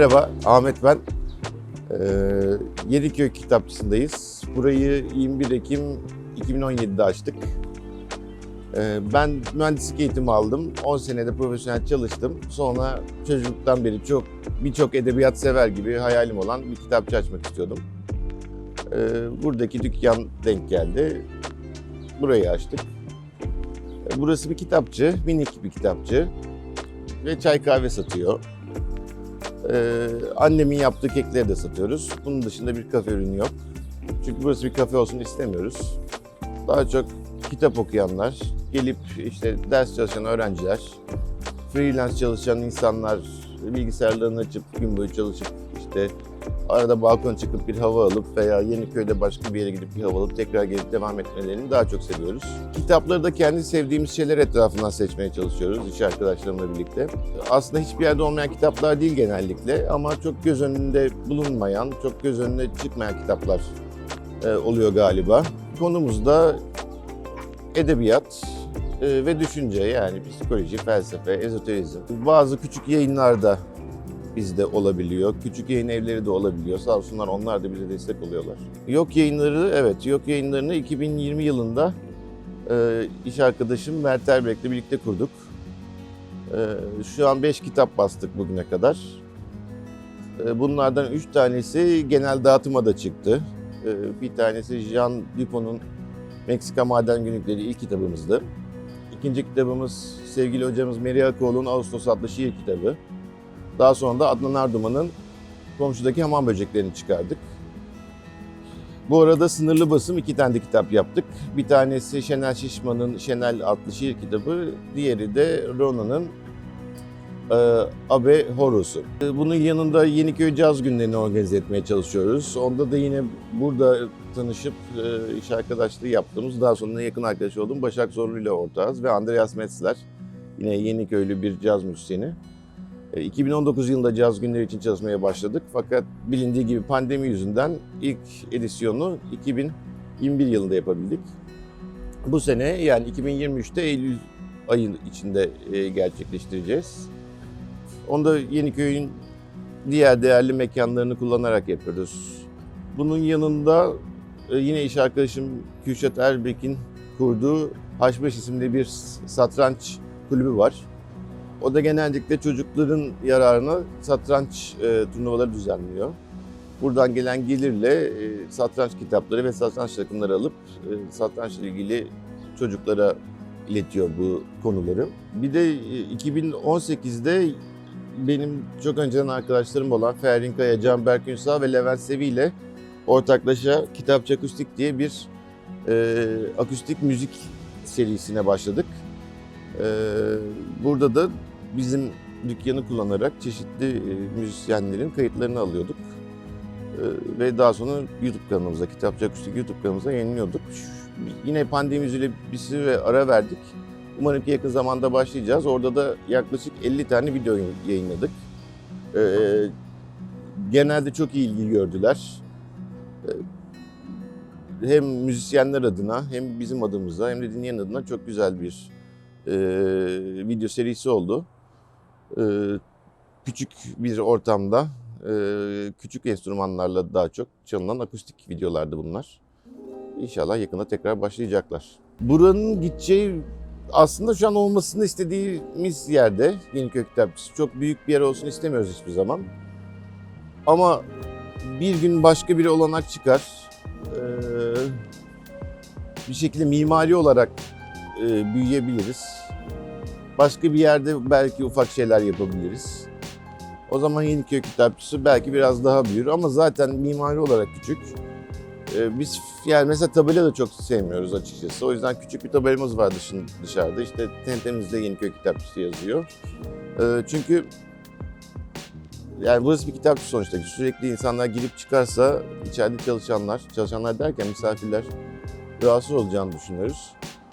Merhaba, Ahmet ben. Ee, Yeniköy Kitapçısı'ndayız. Burayı 21 Ekim 2017'de açtık. Ee, ben mühendislik eğitimi aldım. 10 senede profesyonel çalıştım. Sonra çocukluktan beri çok birçok edebiyat sever gibi hayalim olan bir kitapçı açmak istiyordum. Ee, buradaki dükkan denk geldi. Burayı açtık. Ee, Burası bir kitapçı, minik bir kitapçı ve çay kahve satıyor. Ee, annemin yaptığı kekleri de satıyoruz. Bunun dışında bir kafe ürünü yok. Çünkü burası bir kafe olsun istemiyoruz. Daha çok kitap okuyanlar, gelip işte ders çalışan öğrenciler, freelance çalışan insanlar, bilgisayarlarını açıp gün boyu çalışıp işte arada balkona çıkıp bir hava alıp veya Yeniköy'de başka bir yere gidip bir hava alıp tekrar gelip devam etmelerini daha çok seviyoruz. Kitapları da kendi sevdiğimiz şeyler etrafından seçmeye çalışıyoruz iş arkadaşlarımla birlikte. Aslında hiçbir yerde olmayan kitaplar değil genellikle ama çok göz önünde bulunmayan, çok göz önüne çıkmayan kitaplar e, oluyor galiba. Konumuz da edebiyat e, ve düşünce yani psikoloji, felsefe, ezoterizm. Bazı küçük yayınlarda bizde olabiliyor. Küçük yayın evleri de olabiliyor. Sağ olsunlar onlar da bize destek oluyorlar. Yok yayınları, evet yok yayınlarını 2020 yılında e, iş arkadaşım Mert Erbek'le birlikte kurduk. E, şu an 5 kitap bastık bugüne kadar. E, bunlardan 3 tanesi genel dağıtıma da çıktı. E, bir tanesi Jean Dupon'un Meksika Maden Günlükleri ilk kitabımızdı. İkinci kitabımız sevgili hocamız Meri Akoğlu'nun Ağustos adlı şiir kitabı. Daha sonra da Adnan Arduman'ın komşudaki hamam böceklerini çıkardık. Bu arada sınırlı basım iki tane de kitap yaptık. Bir tanesi Şenel Şişman'ın Şenel adlı şiir kitabı, diğeri de Rona'nın e, Abe Horus'u. E, Bunun yanında Yeniköy Caz Günlerini organize etmeye çalışıyoruz. Onda da yine burada tanışıp e, iş arkadaşlığı yaptığımız, daha sonra yakın arkadaş olduğum Başak Zorlu ile ortağız ve Andreas Metzler. Yine Yeniköylü bir caz müzisyeni. E, 2019 yılında caz günleri için çalışmaya başladık. Fakat bilindiği gibi pandemi yüzünden ilk edisyonu 2021 yılında yapabildik. Bu sene yani 2023'te Eylül ayı içinde e, gerçekleştireceğiz. Onu da Yeniköy'ün diğer değerli mekanlarını kullanarak yapıyoruz. Bunun yanında e, yine iş arkadaşım Kürşat Erbek'in kurduğu H5 isimli bir satranç kulübü var. O da genellikle çocukların yararına satranç e, turnuvaları düzenliyor. Buradan gelen gelirle e, satranç kitapları ve satranç takımları alıp e, satrançla ilgili çocuklara iletiyor bu konuları. Bir de e, 2018'de benim çok önceden arkadaşlarım olan Ferhin Kaya, Canberk Ünsal ve Levent Sevi ile ortaklaşa Kitapçı Akustik diye bir e, akustik müzik serisine başladık. E, burada da bizim dükkanı kullanarak çeşitli e, müzisyenlerin kayıtlarını alıyorduk. E, ve daha sonra YouTube kanalımıza, Kitapçı Akustik YouTube kanalımıza yayınlıyorduk. Yine pandemi yüzüyle bir süre ara verdik. Umarım ki yakın zamanda başlayacağız. Orada da yaklaşık 50 tane video yayınladık. E, genelde çok iyi ilgi gördüler. Hem müzisyenler adına hem bizim adımıza hem de dinleyen adına çok güzel bir video serisi oldu. E, küçük bir ortamda e, küçük enstrümanlarla daha çok çalınan akustik videolardı bunlar. İnşallah yakında tekrar başlayacaklar. Buranın gideceği aslında şu an olmasını istediğimiz yerde Yeniköy Kitapçısı. Çok büyük bir yer olsun istemiyoruz hiçbir zaman. Ama bir gün başka bir olanak çıkar. Ee, bir şekilde mimari olarak e, büyüyebiliriz. Başka bir yerde belki ufak şeyler yapabiliriz. O zaman Yeniköy Kitapçısı belki biraz daha büyür ama zaten mimari olarak küçük. Ee, biz yani mesela tabela da çok sevmiyoruz açıkçası. O yüzden küçük bir tabelamız var dışın, dışarıda. İşte tentemizde Yeniköy Kitapçısı yazıyor. Ee, çünkü yani burası bir kitapçı sonuçta. Sürekli insanlar girip çıkarsa içeride çalışanlar, çalışanlar derken misafirler rahatsız olacağını düşünüyoruz.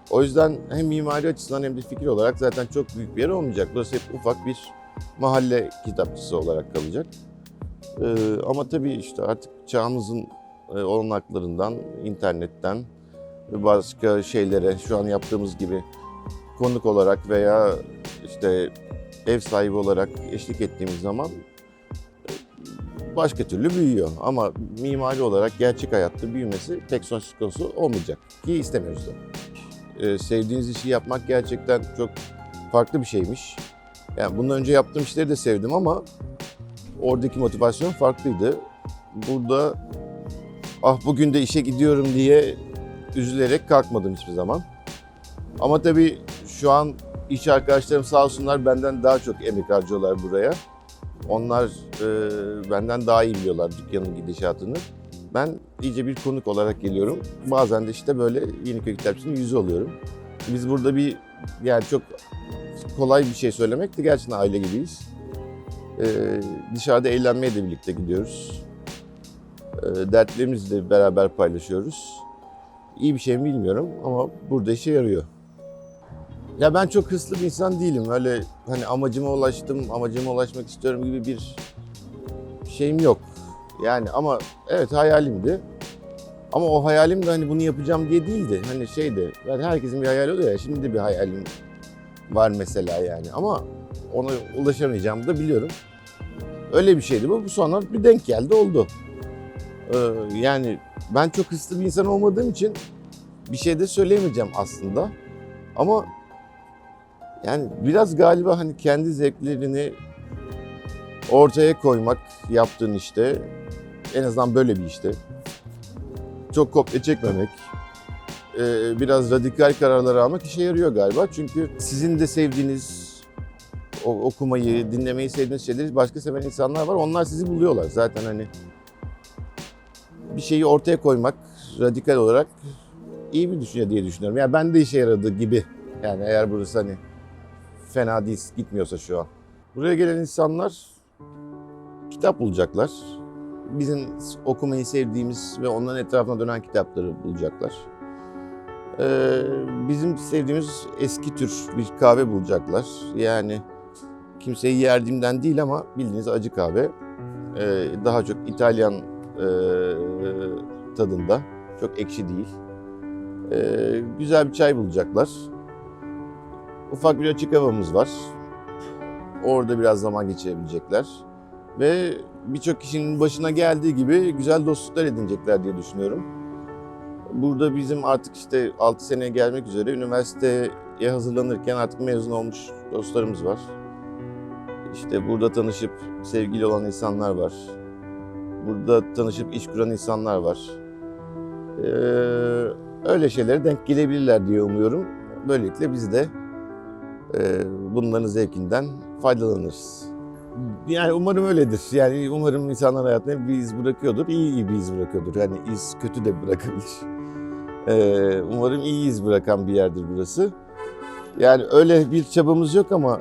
O yüzden hem mimari açısından hem de fikir olarak zaten çok büyük bir yer olmayacak. Burası hep ufak bir mahalle kitapçısı olarak kalacak. Ee, ama tabii işte artık çağımızın e, olanaklarından, internetten başka şeylere şu an yaptığımız gibi konuk olarak veya işte ev sahibi olarak eşlik ettiğimiz zaman e, başka türlü büyüyor. Ama mimari olarak gerçek hayatta büyümesi pek söz konusu olmayacak ki istemiyoruz da. Ee, sevdiğiniz işi yapmak gerçekten çok farklı bir şeymiş. Yani bundan önce yaptığım işleri de sevdim ama oradaki motivasyon farklıydı. Burada ah bugün de işe gidiyorum diye üzülerek kalkmadım hiçbir zaman. Ama tabii şu an iş arkadaşlarım sağ olsunlar benden daha çok emek harcıyorlar buraya. Onlar e, benden daha iyi biliyorlar dükkanın gidişatını. Ben iyice bir konuk olarak geliyorum. Bazen de işte böyle Yeniköy Kitapçı'nın yüzü oluyorum. Biz burada bir yani çok kolay bir şey söylemek de gerçekten aile gibiyiz. E, dışarıda eğlenmeye de birlikte gidiyoruz. E, dertlerimizi de beraber paylaşıyoruz. İyi bir şey mi bilmiyorum ama burada işe yarıyor. Ya ben çok hırslı bir insan değilim. Öyle hani amacıma ulaştım, amacıma ulaşmak istiyorum gibi bir şeyim yok. Yani ama evet hayalimdi. Ama o hayalim de hani bunu yapacağım diye değildi. Hani şeydi, yani herkesin bir hayali oluyor ya. Şimdi de bir hayalim var mesela yani. Ama ona ulaşamayacağımı da biliyorum. Öyle bir şeydi bu. Bu sonra bir denk geldi oldu. Ee, yani ben çok hırslı bir insan olmadığım için bir şey de söyleyemeyeceğim aslında. Ama yani biraz galiba hani kendi zevklerini ortaya koymak yaptığın işte en azından böyle bir işte çok kopya çekmemek e, biraz radikal kararlar almak işe yarıyor galiba. Çünkü sizin de sevdiğiniz okumayı, dinlemeyi sevdiğiniz şeyleri başka seven insanlar var. Onlar sizi buluyorlar zaten hani bir şeyi ortaya koymak radikal olarak iyi bir düşünce diye düşünüyorum. Yani ben de işe yaradı gibi. Yani eğer burası hani fena değil, gitmiyorsa şu an. Buraya gelen insanlar kitap bulacaklar. Bizim okumayı sevdiğimiz ve onların etrafına dönen kitapları bulacaklar. Ee, bizim sevdiğimiz eski tür bir kahve bulacaklar. Yani kimseyi yerdiğimden değil ama bildiğiniz acı kahve. Ee, daha çok İtalyan e, tadında. Çok ekşi değil. Ee, güzel bir çay bulacaklar. Ufak bir açık havamız var. Orada biraz zaman geçirebilecekler. Ve birçok kişinin başına geldiği gibi güzel dostluklar edinecekler diye düşünüyorum. Burada bizim artık işte 6 seneye gelmek üzere üniversiteye hazırlanırken artık mezun olmuş dostlarımız var. İşte burada tanışıp sevgili olan insanlar var. Burada tanışıp iş kuran insanlar var. Ee, öyle şeylere denk gelebilirler diye umuyorum. Böylelikle biz de e, bunların zevkinden faydalanırız. Yani umarım öyledir. Yani umarım insanlar hayatına bir iz bırakıyordur. İyi bir iz bırakıyordur. Yani iz kötü de bırakabilir. Ee, umarım iyi iz bırakan bir yerdir burası. Yani öyle bir çabamız yok ama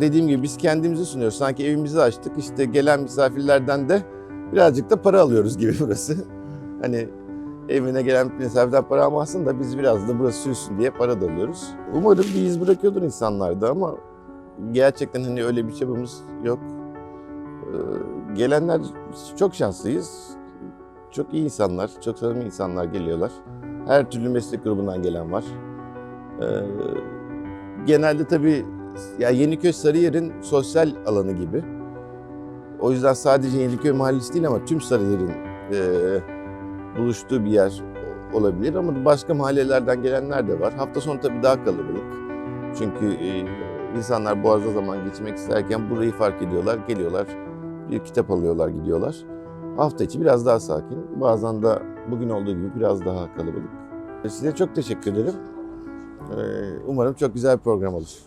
dediğim gibi biz kendimizi sunuyoruz. Sanki evimizi açtık. İşte gelen misafirlerden de birazcık da para alıyoruz gibi burası. Hani evine gelen misafirden para almazsın da biz biraz da burası sürsün diye para da alıyoruz. Umarım bir iz bırakıyordur insanlarda ama gerçekten hani öyle bir çabamız yok. Ee, gelenler çok şanslıyız. Çok iyi insanlar, çok samimi insanlar geliyorlar. Her türlü meslek grubundan gelen var. Ee, genelde tabii ya Yeniköy Sarıyer'in sosyal alanı gibi. O yüzden sadece Yeniköy Mahallesi değil ama tüm Sarıyer'in e, buluştuğu bir yer olabilir ama başka mahallelerden gelenler de var. Hafta sonu tabii daha kalabalık. Çünkü e, insanlar Boğaz'da zaman geçirmek isterken burayı fark ediyorlar, geliyorlar, bir kitap alıyorlar, gidiyorlar. Hafta içi biraz daha sakin, bazen de bugün olduğu gibi biraz daha kalabalık. Size çok teşekkür ederim. Ee, Umarım çok güzel bir program olur.